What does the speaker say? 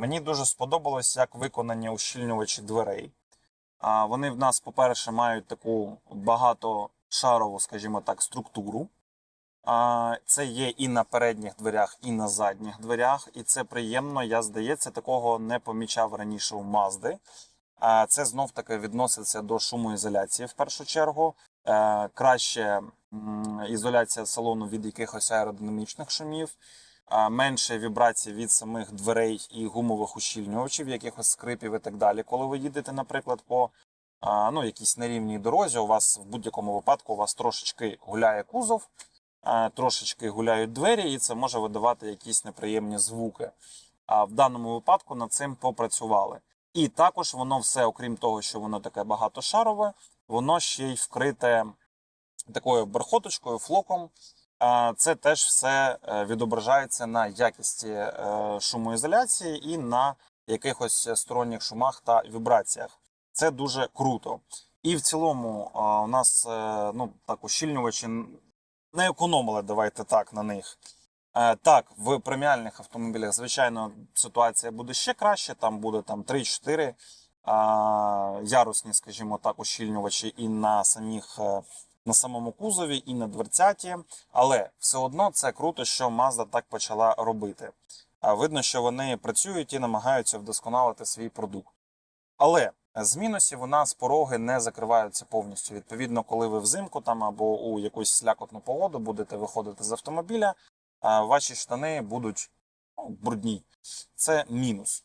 Мені дуже сподобалось, як виконані ущільнювачі дверей. Вони в нас, по-перше, мають таку багатошарову, скажімо так, структуру. Це є і на передніх дверях, і на задніх дверях. І це приємно. Я здається, такого не помічав раніше у Мазди. Це знов таки відноситься до шумоізоляції в першу чергу. Е, Краще ізоляція салону від якихось аеродинамічних шумів. Менше вібрацій від самих дверей і гумових ущільнювачів, якихось скрипів і так далі. Коли ви їдете, наприклад, по ну, якійсь нерівній дорозі, у вас в будь-якому випадку у вас трошечки гуляє кузов, трошечки гуляють двері, і це може видавати якісь неприємні звуки. А в даному випадку над цим попрацювали. І також воно все, окрім того, що воно таке багатошарове, воно ще й вкрите такою бархоточкою, флоком. Це теж все е, відображається на якісті е, шумоізоляції і на якихось сторонніх шумах та вібраціях. Це дуже круто. І в цілому у нас е, ну, так, ущільнювачі не економили, давайте так, на них. Так, в преміальних автомобілях, звичайно, ситуація буде ще краще. Там буде там 3-4 ярусні, скажімо так, ущільнювачі і на самих на самому кузові, і на дверцяті. Але все одно це круто, що Mazda так почала робити. Видно, що вони працюють і намагаються вдосконалити свій продукт. Але з мінусів у нас пороги не закриваються повністю. Відповідно, коли ви взимку там або у якусь слякотну погоду будете виходити з автомобіля, ваші штани будуть ну, брудні. Це мінус.